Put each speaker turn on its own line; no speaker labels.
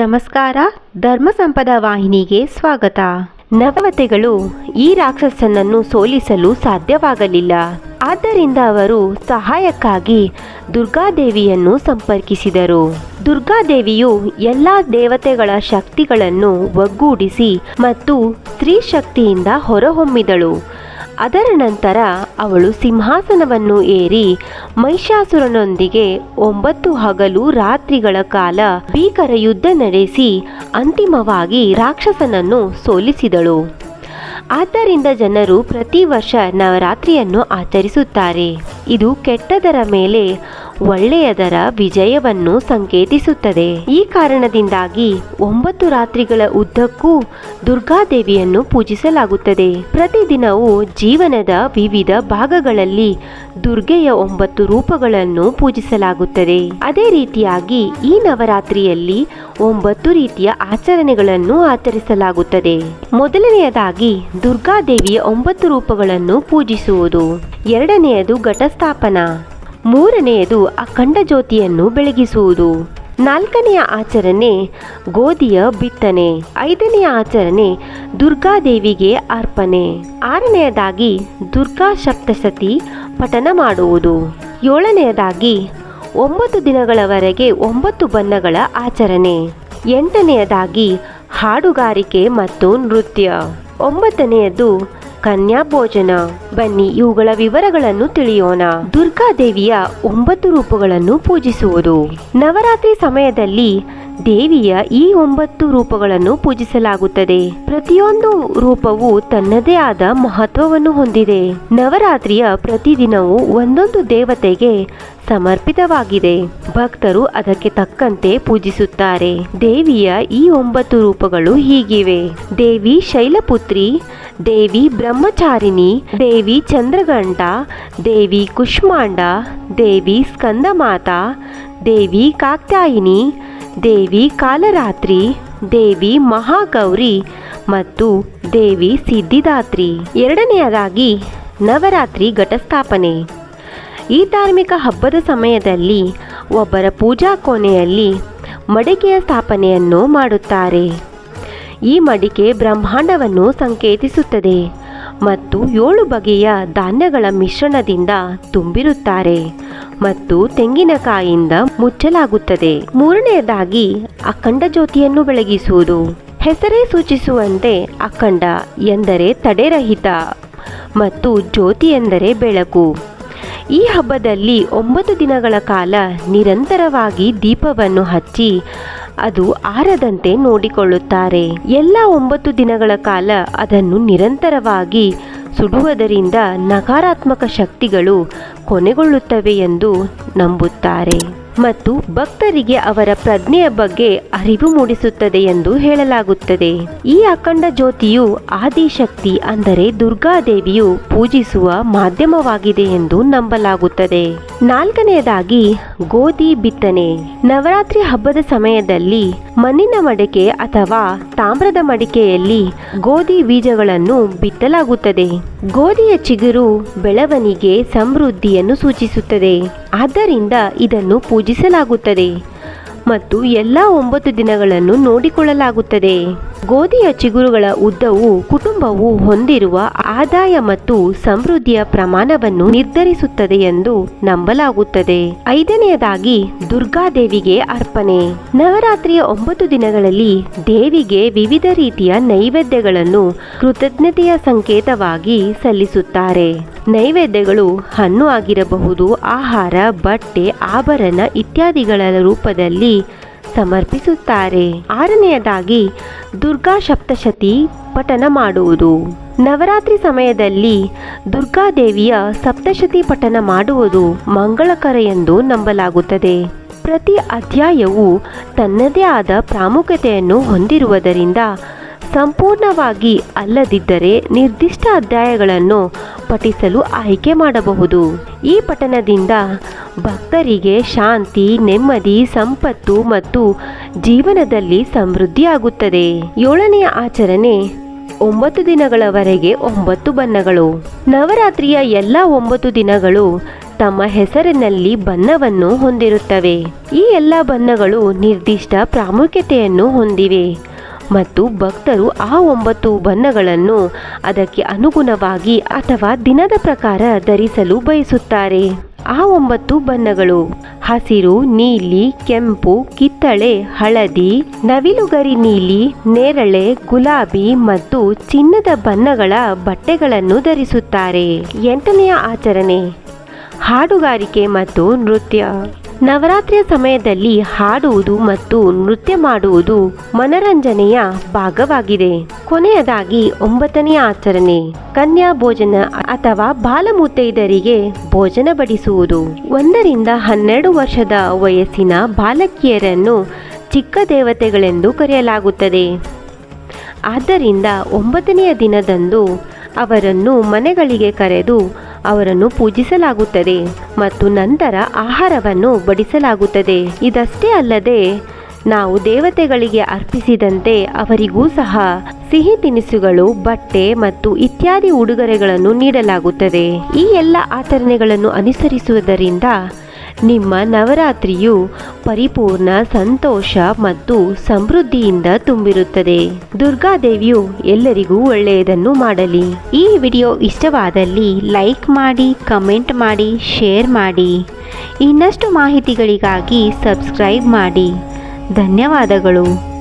ನಮಸ್ಕಾರ, ಧರ್ಮ ಸಂಪದ ವಾಹಿನಿಗೆ ಸ್ವಾಗತ. ನವತೆಗಳು ಈ ರಾಕ್ಷಸನನ್ನು ಸೋಲಿಸಲು ಸಾಧ್ಯವಾಗಲಿಲ್ಲ. ಆದ್ದರಿಂದ ಅವರು ಸಹಾಯಕ್ಕಾಗಿ ದುರ್ಗಾದೇವಿಯನ್ನು ಸಂಪರ್ಕಿಸಿದರು. ದುರ್ಗಾದೇವಿಯು ಎಲ್ಲ ದೇವತೆಗಳ ಶಕ್ತಿಗಳನ್ನು ಒಗ್ಗೂಡಿಸಿ ಮತ್ತು ಸ್ತ್ರೀ ಶಕ್ತಿಯಿಂದ ಹೊರಹೊಮ್ಮಿದಳು. ಅದರ ನಂತರ ಅವಳು ಸಿಂಹಾಸನವನ್ನು ಏರಿ ಮಹಿಷಾಸುರನೊಂದಿಗೆ ಒಂಬತ್ತು ಹಗಲು ರಾತ್ರಿಗಳ ಕಾಲ ಭೀಕರ ಯುದ್ಧ ನಡೆಸಿ ಅಂತಿಮವಾಗಿ ರಾಕ್ಷಸನನ್ನು ಸೋಲಿಸಿದಳು. ಆದ್ದರಿಂದ ಜನರು ಪ್ರತಿ ವರ್ಷ ನವರಾತ್ರಿಯನ್ನು ಆಚರಿಸುತ್ತಾರೆ. ಇದು ಕೆಟ್ಟದರ ಮೇಲೆ ಒಳ್ಳೆಯದರ ವಿಜಯವನ್ನು ಸಂಕೇತಿಸುತ್ತದೆ. ಈ ಕಾರಣದಿಂದಾಗಿ ಒಂಬತ್ತು ರಾತ್ರಿಗಳ ಉದ್ದಕ್ಕೂ ದುರ್ಗಾದೇವಿಯನ್ನು ಪೂಜಿಸಲಾಗುತ್ತದೆ. ಪ್ರತಿದಿನವೂ ಜೀವನದ ವಿವಿಧ ಭಾಗಗಳಲ್ಲಿ ದುರ್ಗೆಯ ಒಂಬತ್ತು ರೂಪಗಳನ್ನು ಪೂಜಿಸಲಾಗುತ್ತದೆ. ಅದೇ ರೀತಿಯಾಗಿ ಈ ನವರಾತ್ರಿಯಲ್ಲಿ ಒಂಬತ್ತು ರೀತಿಯ ಆಚರಣೆಗಳನ್ನು ಆಚರಿಸಲಾಗುತ್ತದೆ. ಮೊದಲನೆಯದಾಗಿ ದುರ್ಗಾದೇವಿಯ ಒಂಬತ್ತು ರೂಪಗಳನ್ನು ಪೂಜಿಸುವುದು. ಎರಡನೆಯದು ಘಟಸ್ಥಾಪನ. ಮೂರನೆಯದು ಅಖಂಡ ಜ್ಯೋತಿಯನ್ನು ಬೆಳಗಿಸುವುದು. ನಾಲ್ಕನೆಯ ಆಚರಣೆ ಗೋಧಿಯ ಬಿತ್ತನೆ. ಐದನೆಯ ಆಚರಣೆ ದುರ್ಗಾದೇವಿಗೆ ಅರ್ಪಣೆ. ಆರನೆಯದಾಗಿ ದುರ್ಗಾ ಸಪ್ತಸತಿ ಪಠನ ಮಾಡುವುದು. ಏಳನೆಯದಾಗಿ ಒಂಬತ್ತು ದಿನಗಳವರೆಗೆ ಒಂಬತ್ತು ಬಣ್ಣಗಳ ಆಚರಣೆ. ಎಂಟನೆಯದಾಗಿ ಹಾಡುಗಾರಿಕೆ ಮತ್ತು ನೃತ್ಯ. ಒಂಬತ್ತನೆಯದು ಕನ್ಯಾ ಭೋಜನ ಬನ್ನಿ, ಇವುಗಳ ವಿವರಗಳನ್ನು ತಿಳಿಯೋಣ. ದುರ್ಗಾದೇವಿಯ ಒಂಬತ್ತು ರೂಪಗಳನ್ನು ಪೂಜಿಸುವುದು. ನವರಾತ್ರಿ ಸಮಯದಲ್ಲಿ ದೇವಿಯ ಈ ಒಂಬತ್ತು ರೂಪಗಳನ್ನು ಪೂಜಿಸಲಾಗುತ್ತದೆ. ಪ್ರತಿಯೊಂದು ರೂಪವು ತನ್ನದೇ ಆದ ಮಹತ್ವವನ್ನು ಹೊಂದಿದೆ. ನವರಾತ್ರಿಯ ಪ್ರತಿದಿನವೂ ಒಂದೊಂದು ದೇವತೆಗೆ ಸಮರ್ಪಿತವಾಗಿದೆ. ಭಕ್ತರು ಅದಕ್ಕೆ ತಕ್ಕಂತೆ ಪೂಜಿಸುತ್ತಾರೆ. ದೇವಿಯ ಈ ಒಂಬತ್ತು ರೂಪಗಳು ಹೀಗಿವೆ. ದೇವಿ ಶೈಲಪುತ್ರಿ ದೇವಿ ಬ್ರಹ್ಮಚಾರಿಣಿ, ದೇವಿ ಚಂದ್ರಗಂಟ, ದೇವಿ ಕುಷ್ಮಾಂಡ, ದೇವಿ ಸ್ಕಂದಮಾತಾ, ದೇವಿ ಕಾಕ್ತಾಯಿನಿ ದೇವಿ ಕಾಲರಾತ್ರಿ, ದೇವಿ ಮಹಾಗೌರಿ ಮತ್ತು ದೇವಿ ಸಿದ್ಧಿದಾತ್ರಿ. ಎರಡನೆಯದಾಗಿ ನವರಾತ್ರಿ ಘಟಸ್ಥಾಪನೆ. ಈ ಧಾರ್ಮಿಕ ಹಬ್ಬದ ಸಮಯದಲ್ಲಿ ಒಬ್ಬರ ಪೂಜಾ ಕೋಣೆಯಲ್ಲಿ ಮಡಿಕೆಯ ಸ್ಥಾಪನೆಯನ್ನು ಮಾಡುತ್ತಾರೆ. ಈ ಮಡಿಕೆ ಬ್ರಹ್ಮಾಂಡವನ್ನು ಸಂಕೇತಿಸುತ್ತದೆ ಮತ್ತು ಏಳು ಬಗೆಯ ಧಾನ್ಯಗಳ ಮಿಶ್ರಣದಿಂದ ತುಂಬಿರುತ್ತಾರೆ ಮತ್ತು ತೆಂಗಿನಕಾಯಿಯಿಂದ ಮುಚ್ಚಲಾಗುತ್ತದೆ. ಮೂರನೆಯದಾಗಿ ಅಖಂಡ ಜ್ಯೋತಿಯನ್ನು ಬೆಳಗಿಸುವುದು. ಹೆಸರೇ ಸೂಚಿಸುವಂತೆ ಅಖಂಡ ಎಂದರೆ ತಡೆರಹಿತ ಮತ್ತು ಜ್ಯೋತಿ ಎಂದರೆ ಬೆಳಕು. ಈ ಹಬ್ಬದಲ್ಲಿ ಒಂಬತ್ತು ದಿನಗಳ ಕಾಲ ನಿರಂತರವಾಗಿ ದೀಪವನ್ನು ಹಚ್ಚಿ ಅದು ಆರದಂತೆ ನೋಡಿಕೊಳ್ಳುತ್ತಾರೆ. ಎಲ್ಲ ಒಂಬತ್ತು ದಿನಗಳ ಕಾಲ ಅದನ್ನು ನಿರಂತರವಾಗಿ ಸುಡುವುದರಿಂದ ನಕಾರಾತ್ಮಕ ಶಕ್ತಿಗಳು ಕೊನೆಗೊಳ್ಳುತ್ತವೆ ಎಂದು ನಂಬುತ್ತಾರೆ. ಮತ್ತು ಭಕ್ತರಿಗೆ ಅವರ ಪ್ರಜ್ಞೆಯ ಬಗ್ಗೆ ಅರಿವು ಮೂಡಿಸುತ್ತದೆ ಎಂದು ಹೇಳಲಾಗುತ್ತದೆ. ಈ ಅಖಂಡ ಜ್ಯೋತಿಯು ಆದಿಶಕ್ತಿ ಅಂದರೆ ದುರ್ಗಾದೇವಿಯು ಪೂಜಿಸುವ ಮಾಧ್ಯಮವಾಗಿದೆ ಎಂದು ನಂಬಲಾಗುತ್ತದೆ. ನಾಲ್ಕನೆಯದಾಗಿ, ಗೋಧಿ ಬಿತ್ತನೆ. ನವರಾತ್ರಿ ಹಬ್ಬದ ಸಮಯದಲ್ಲಿ ಮಣ್ಣಿನ ಮಡಿಕೆ ಅಥವಾ ತಾಮ್ರದ ಮಡಿಕೆಯಲ್ಲಿ ಗೋಧಿ ಬೀಜಗಳನ್ನು ಬಿತ್ತಲಾಗುತ್ತದೆ. ಗೋಧಿಯ ಚಿಗುರು ಬೆಳವಣಿಗೆ ಸಮೃದ್ಧಿಯನ್ನು ಸೂಚಿಸುತ್ತದೆ. ಆದ್ದರಿಂದ ಇದನ್ನು ಪೂಜಿಸಲಾಗುತ್ತದೆ ಮತ್ತು ಎಲ್ಲ ಒಂಬತ್ತು ದಿನಗಳನ್ನು ನೋಡಿಕೊಳ್ಳಲಾಗುತ್ತದೆ. ಗೋಧಿಯ ಚಿಗುರುಗಳ ಉದ್ದವು ಕುಟುಂಬವು ಹೊಂದಿರುವ ಆದಾಯ ಮತ್ತು ಸಮೃದ್ಧಿಯ ಪ್ರಮಾಣವನ್ನು ನಿರ್ಧರಿಸುತ್ತದೆ ಎಂದು ನಂಬಲಾಗುತ್ತದೆ. ಐದನೆಯದಾಗಿ ದುರ್ಗಾದೇವಿಗೆ ಅರ್ಪಣೆ. ನವರಾತ್ರಿಯ ಒಂಬತ್ತು ದಿನಗಳಲ್ಲಿ ದೇವಿಗೆ ವಿವಿಧ ರೀತಿಯ ನೈವೇದ್ಯಗಳನ್ನು ಕೃತಜ್ಞತೆಯ ಸಂಕೇತವಾಗಿ ಸಲ್ಲಿಸುತ್ತಾರೆ. ನೈವೇದ್ಯಗಳು ಹಣ್ಣು ಆಗಿರಬಹುದು, ಆಹಾರ, ಬಟ್ಟೆ, ಆಭರಣ ಇತ್ಯಾದಿಗಳ ರೂಪದಲ್ಲಿ ಸಮರ್ಪಿಸುತ್ತಾರೆ. ಆರನೆಯದಾಗಿ ದುರ್ಗಾ ಸಪ್ತಶತಿ ಪಠನ ಮಾಡುವುದು. ನವರಾತ್ರಿ ಸಮಯದಲ್ಲಿ ದುರ್ಗಾದೇವಿಯ ಸಪ್ತಶತಿ ಪಠನ ಮಾಡುವುದು ಮಂಗಳಕರ ಎಂದು ನಂಬಲಾಗುತ್ತದೆ. ಪ್ರತಿ ಅಧ್ಯಾಯವು ತನ್ನದೇ ಆದ ಪ್ರಾಮುಖ್ಯತೆಯನ್ನು ಹೊಂದಿರುವುದರಿಂದ ಸಂಪೂರ್ಣವಾಗಿ ಅಲ್ಲದಿದ್ದರೆ ನಿರ್ದಿಷ್ಟ ಅಧ್ಯಾಯಗಳನ್ನು ಪಠಿಸಲು ಆಯ್ಕೆ ಮಾಡಬಹುದು. ಈ ಪಠನದಿಂದ ಭಕ್ತರಿಗೆ ಶಾಂತಿ, ನೆಮ್ಮದಿ, ಸಂಪತ್ತು ಮತ್ತು ಜೀವನದಲ್ಲಿ ಸಮೃದ್ಧಿಯಾಗುತ್ತದೆ. ಏಳನೆಯ ಆಚರಣೆ ಒಂಬತ್ತು ದಿನಗಳವರೆಗೆ ಒಂಬತ್ತು ಬಣ್ಣಗಳು. ನವರಾತ್ರಿಯ ಎಲ್ಲ ಒಂಬತ್ತು ದಿನಗಳು ತಮ್ಮ ಹೆಸರಿನಲ್ಲಿ ಬಣ್ಣವನ್ನು ಹೊಂದಿರುತ್ತವೆ. ಈ ಎಲ್ಲ ಬಣ್ಣಗಳು ನಿರ್ದಿಷ್ಟ ಪ್ರಾಮುಖ್ಯತೆಯನ್ನು ಹೊಂದಿವೆ. ಮತ್ತು ಭಕ್ತರು ಆ ಒಂಬತ್ತು ಬಣ್ಣಗಳನ್ನು ಅದಕ್ಕೆ ಅನುಗುಣವಾಗಿ ಅಥವಾ ದಿನದ ಪ್ರಕಾರ ಧರಿಸಲು ಬಯಸುತ್ತಾರೆ. ಆ ಒಂಬತ್ತು ಬಣ್ಣಗಳು ಹಸಿರು, ನೀಲಿ, ಕೆಂಪು, ಕಿತ್ತಳೆ, ಹಳದಿ, ನವಿಲುಗರಿ ನೀಲಿ, ನೇರಳೆ, ಗುಲಾಬಿ ಮತ್ತು ಚಿನ್ನದ ಬಣ್ಣಗಳ ಬಟ್ಟೆಗಳನ್ನು ಧರಿಸುತ್ತಾರೆ. ಎಂಟನೆಯ ಆಚರಣೆ, ಹಾಡುಗಾರಿಕೆ ಮತ್ತು ನೃತ್ಯ. ನವರಾತ್ರಿಯ ಸಮಯದಲ್ಲಿ ಹಾಡುವುದು ಮತ್ತು ನೃತ್ಯ ಮಾಡುವುದು ಮನರಂಜನೆಯ ಭಾಗವಾಗಿದೆ. ಕೊನೆಯದಾಗಿ ಒಂಬತ್ತನೆಯ ಆಚರಣೆ, ಕನ್ಯಾ ಭೋಜನ ಅಥವಾ ಬಾಲಮುತ್ತೈದರಿಗೆ ಭೋಜನ ಬಡಿಸುವುದು. ಒಂದರಿಂದ ಹನ್ನೆರಡು ವರ್ಷದ ವಯಸ್ಸಿನ ಬಾಲಕಿಯರನ್ನು ಚಿಕ್ಕ ದೇವತೆಗಳೆಂದು ಕರೆಯಲಾಗುತ್ತದೆ. ಆದ್ದರಿಂದ ಒಂಬತ್ತನೆಯ ದಿನದಂದು ಅವರನ್ನು ಮನೆಗಳಿಗೆ ಕರೆದು ಅವರನ್ನು ಪೂಜಿಸಲಾಗುತ್ತದೆ ಮತ್ತು ನಂತರ ಆಹಾರವನ್ನು ಬಡಿಸಲಾಗುತ್ತದೆ. ಇದಷ್ಟೇ ಅಲ್ಲದೆ, ನಾವು ದೇವತೆಗಳಿಗೆ ಅರ್ಪಿಸಿದಂತೆ ಅವರಿಗೂ ಸಹ ಸಿಹಿ ತಿನಿಸುಗಳು, ಬಟ್ಟೆ ಮತ್ತು ಇತ್ಯಾದಿ ಉಡುಗೊರೆಗಳನ್ನು ನೀಡಲಾಗುತ್ತದೆ. ಈ ಎಲ್ಲ ಆಚರಣೆಗಳನ್ನು ಅನುಸರಿಸುವುದರಿಂದ ನಿಮ್ಮ ನವರಾತ್ರಿಯು ಪರಿಪೂರ್ಣ ಸಂತೋಷ ಮತ್ತು ಸಮೃದ್ಧಿಯಿಂದ ತುಂಬಿರುತ್ತದೆ. ದುರ್ಗಾದೇವಿಯು ಎಲ್ಲರಿಗೂ ಒಳ್ಳೆಯದನ್ನು ಮಾಡಲಿ. ಈ ವಿಡಿಯೋ ಇಷ್ಟವಾದಲ್ಲಿ ಲೈಕ್ ಮಾಡಿ, ಕಮೆಂಟ್ ಮಾಡಿ, ಶೇರ್ ಮಾಡಿ. ಇನ್ನಷ್ಟು ಮಾಹಿತಿಗಳಿಗಾಗಿ ಸಬ್ಸ್ಕ್ರೈಬ್ ಮಾಡಿ. ಧನ್ಯವಾದಗಳು.